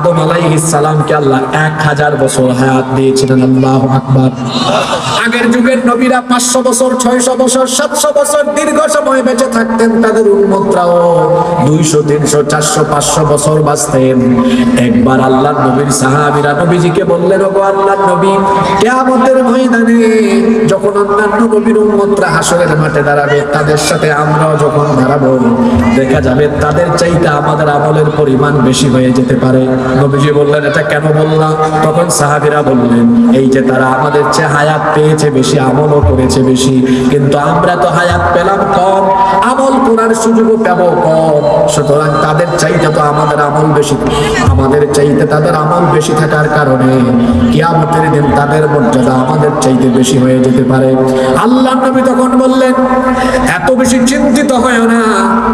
আদম আলাইহিস সালামকে আল্লাহ এক হাজার বছর হায়াত দিয়েছিলেন, আল্লাহ আকবার। আগের যুগের নবীরা পাঁচশো বছর, ছয়শো বছর, সাতশো বছর দীর্ঘ সময় বেঁচে থাকতেন তাদের উন্মতরাও দুইশো, তিনশো, চারশো, পাঁচশো বছর বাঁচতেন। একবার আল্লাহ নবীর সাহাবিরা নবীজিকে বললেন, ওগো আল্লাহ নবী, কেয়ামতের ময়দানে যখন অন্যান্য নবীর উন্মতরা হাসরের মাঠে দাঁড়াবে, তাদের সাথে আমরাও যখন দাঁড়াবো, দেখা যাবে তাদের চাইতে আমাদের আমলের পরিমাণ বেশি হয়ে যেতে পারে। নবীজি বললেন, এটা কেন বললাম তখন সাহাবিরা বললেন, এই যে তারা আমাদের চেয়ে হায়াত পেয়েছে বেশি, আমলও করেছে বেশি, কিন্তু আমরা তো হায়াত পেলাম কম করার সুযোগও পাবো কম। সুতরাং তাদের চাইতে তো আমাদের আমল বেশি। আমাদের চাইতে তাদের আমল বেশি থাকার কারণে কিয়ামতের দিন তাদের মর্যাদা আমাদের চাইতে বেশি হয়ে যেতে পারে। আল্লাহ নবী তখন বললেন, এত বেশি চিন্তিত হয় না।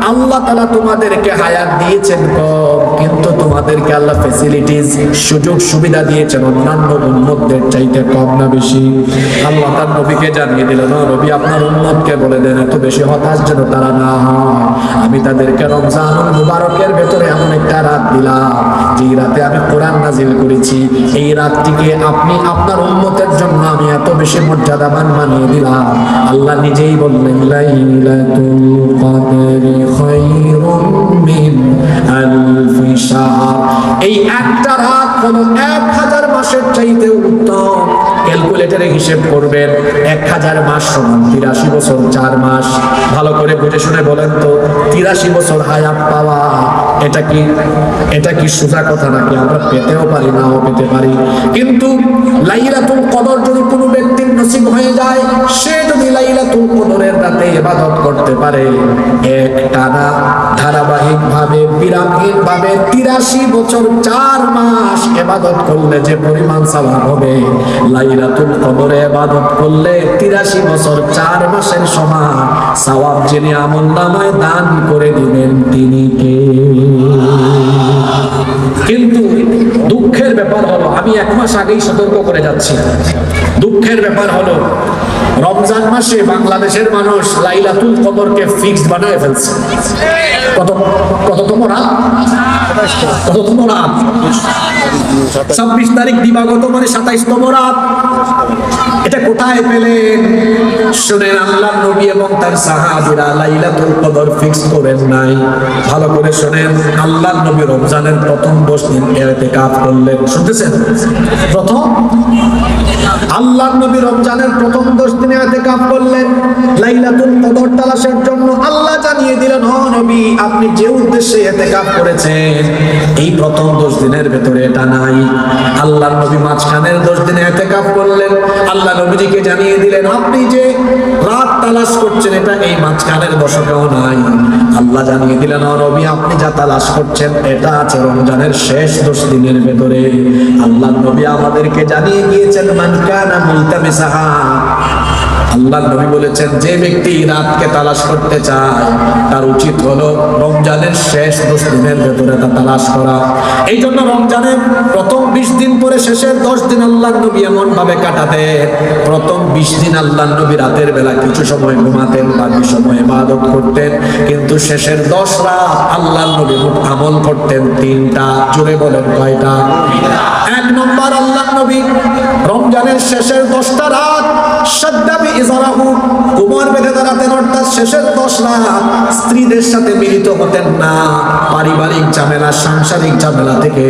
আল্লাহ তালা তোমাদেরকে হায়াত দিয়েছেন কম, কিন্তু তোমাদেরকে আল্লাহ ফেসিলিটিস সুযোগ সুবিধা দিয়েছেন অন্যান্য উন্মতদের চাইতে কম না বেশি। আল্লাহ তার নবীকে জানিয়ে দিলেন, "ও নবী, আপনার উন্মতকে বলে দেন, এত বেশি হতাশ যেন তারা না। আমি তাদেরকে রমজান মুবারকের ভেতরে এমন একটা রাত দিলাম, যেই রাতে আমি কোরআন নাজিল করেছি। এই রাতটিকে আপনি আপনার উন্মতের জন্য আমি এত বেশি মর্যাদাবান বানিয়ে দিলাম। আল্লাহ নিজেই বললেন, লাইলাতুল কদরি খায়রুম মিন আলফি শাহর। এই একটা রাত কোন এক হাজার মাসের চাইতে উত্তম। ক্যালকুলেটরে হিসেব করবেন এক হাজার মাস সমান তিরাশি বছর, চার মাস। ভালো করে বুঝে শুনে বলেন তো, তিরাশি বছর হায়াত পাওয়া, এটা কি এটা কি সোজা কথা নাকি আমরা পেতেও পারি, নাও পেতে পারি? কিন্তু লাইরাতুল কদর যদি কোনো ব্যক্তির নসিব হয়ে যায় কদরের ইবাদত করতে পারে। এক টানা ধারাবাহিক ভাবে বিরামহীন ভাবে তিরাশি বছর চার মাস এবাদত করলে যে পরিমাণ সওয়াব হবে। লাইলাতুল কদরে ইবাদত করলে তিরাশি বছর চার মাসের সমান সওয়াব যিনি আমল নামায় দান করে দিবেন তিনি কে? কিন্তু দুঃখের ব্যাপার হলো, আমি এক মাস আগেই সতর্ক করে যাচ্ছি। দুঃখের ব্যাপার হলো রমজান মাসে বাংলাদেশের মানুষ লাইলাতুল কদরকে ফিক্সড বানায় ফেলছে। কত কততম রাত? কততম রাত? ছাব্বিশ তারিখ দিবাগত মানে সাতাইশতম রাত। এটা কোথায় পেলেন? শুনেন আল্লাহ নবী এবং তার সাহাবীরা লাইলাতুল কদর ফিক্স করেন নাই। ভালো করে শুনেন, আল্লাহ নবী রমজানের প্রথম দশ দিন ইতিকাফ করলেন। শুনতেছেন? প্রথম? আল্লাহ নবী রমজানের প্রথম দশ দিনে ইতিকাফ করলেন। লাইলাতুল কদর তালাশের জন্য আল্লাহ জানিয়ে দিলেন, হ নবী, আপনি যে উদ্দেশ্যে ইতিকাফ করেছেন, এই প্রথম দশ দিনের ভেতরে এটা নাই। আল্লাহ নবী মাঝখানের দশ দিনে ইতিকাফ করলেন। আল্লাহ নবীজিকে জানিয়ে দিলেন, আপনি যে রাত তালাশ করছেন, এটা এই মাঝখানের দশকেও নাই। আল্লাহ জানিয়ে দিলেন ও নবী, আপনি যা তালাশ করছেন, এটা আছে রমজানের শেষ দশ দিনের ভেতরে। আল্লাহ নবী আমাদেরকে জানিয়ে গিয়েছেন মান কানা মুলতামিসাহা। আল্লাহ নবী বলেছেন, যে ব্যক্তি তালাশ করতে চায়, তার উচিত হলো রমজানের শেষ দশ দিনের ভেতরে তা তালাশ করা। এই জন্য রমজানের প্রথম বিশ দিন পরে শেষের দশ দিন আল্লাহ নবী এমন ভাবে কাটাতে, প্রথম বিশ দিন আল্লাহ নবী রাতের বেলা কিছু সময় ঘুমাতেন বাকি সময় ইবাদত করতেন, কিন্তু শেষের দশ রাত আল্লাহ নবী মোট আমল করতেন তিনটা, জোরে বলেন কয়টা? এক নম্বর, আল্লাহ নবী রমজানের শেষের দশটা রাত সাদ্দাবি ইজারাহু, কোমর বেঁধে শেষের দশ স্ত্রীদের সাথে মিলিত হতেন না। পারিবারিক ঝামেলা, সাংসারিক ঝামেলা থেকে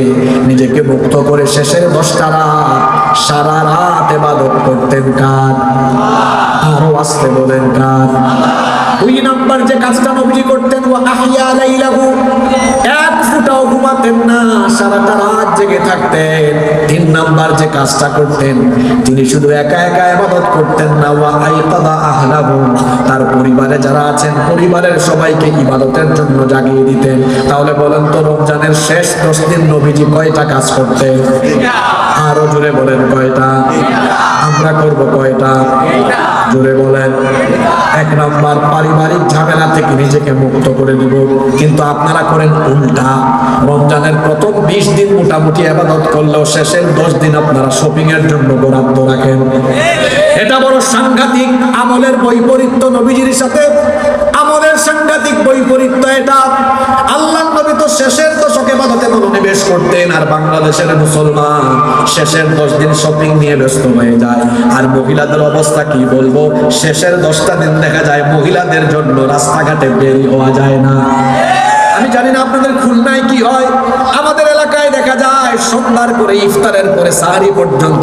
নিজেকে মুক্ত করে শেষের দশটা সারা রাত এবাদত করতেন কার? আরও আসতে বলেন কার? দুই যে কাজটা করতেন ও আহিয়া লাইলাহু, এক ফুটাও ঘুমাতেন না, সারাটা রাত জেগে থাকতেন। তিন যে কাজটা করতেন, তিনি শুধু একা একা ইবাদত করতেন না আহলাহু, তার পরিবারে যারা আছেন, পরিবারের সবাইকে ইবাদতের জন্য জাগিয়ে দিতেন। তাহলে বলেন তো, রমজানের শেষ দশ দিন নবীজি কয়টা কাজ করতেন? আরও জোরে বলেন কয়টা? আমরা করব কয়টা? জোরে বলেন। এক নম্বর পারিবারিক ঝামেলা থেকে নিজেকে মুক্ত করে দিব। কিন্তু আপনারা করেন উল্টা। রমজানের প্রথম বিশ দিন মোটামুটি আবাদত করলেও শেষের দশ দিন আপনারা শপিং এর জন্য বরাদ্দ রাখেন। এটা বড় সাংঘাতিক আমলের বৈপরীত্য নবীজির সাথে। আমলের সাংঘাতিক বৈপরীত্য এটা। আল্লাহ নবী তো শেষের দশকে বাদতে মনোনিবেশ করতেন, আর বাংলাদেশের মুসলমান শেষের দশ দিন শপিং নিয়ে ব্যস্ত হয়ে যায়। আর মহিলাদের অবস্থা কি বলব? শেষের দশটা দিন দেখা যায় মহিলাদের জন্য রাস্তাঘাটে বের হওয়া যায় না। আমি জানি না আপনাদের খুলনায় কি হয়। আমাদের এলাকায় দেখা যায় সন্ধ্যার করে ইফতারের পরে সাহারি পর্যন্ত